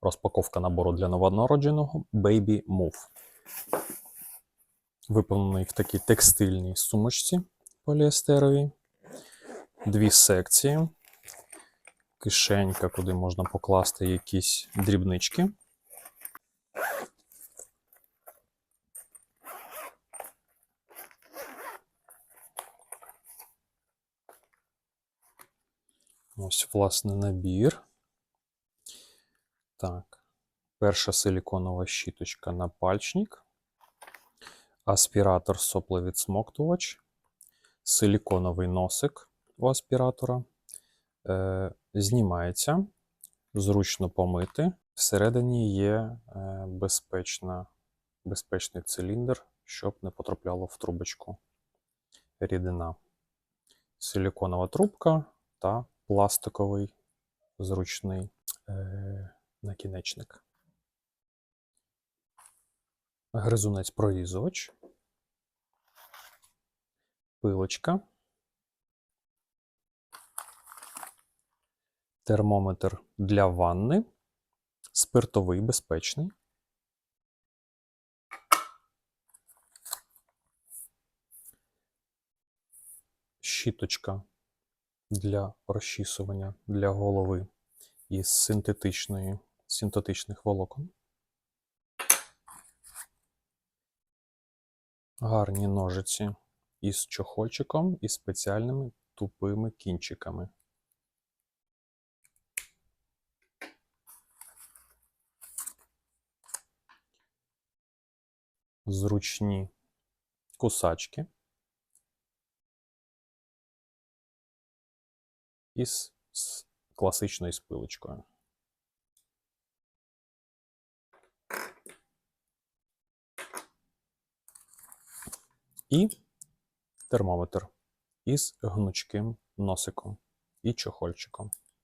Розпаковка набору для новонародженого Baby Move. Виповнений в такій текстильній сумочці поліестеровій. Дві секції. Кишенька, куди можна покласти якісь дрібнички. Ось, власне, набір. Так. Перша силіконова щіточка на пальчник. Аспіратор сопловідсмоктувач. Силіконовий носик у аспіратора. Е, знімається. Зручно помити. Всередині є е, безпечна, безпечний циліндр, щоб не потрапляло в трубочку рідина. Силіконова трубка та пластиковий зручний е, накінечник. Гризунець прорізувач, пилочка, термометр для ванни, спиртовий безпечний. Щіточка для розчісування для голови із синтетичної, синтетичних волокон. Гарні ножиці із чохольчиком і спеціальними тупими кінчиками. Зручні кусачки. із класичною спилочкою. І термометр із гнучким носиком і чохольчиком.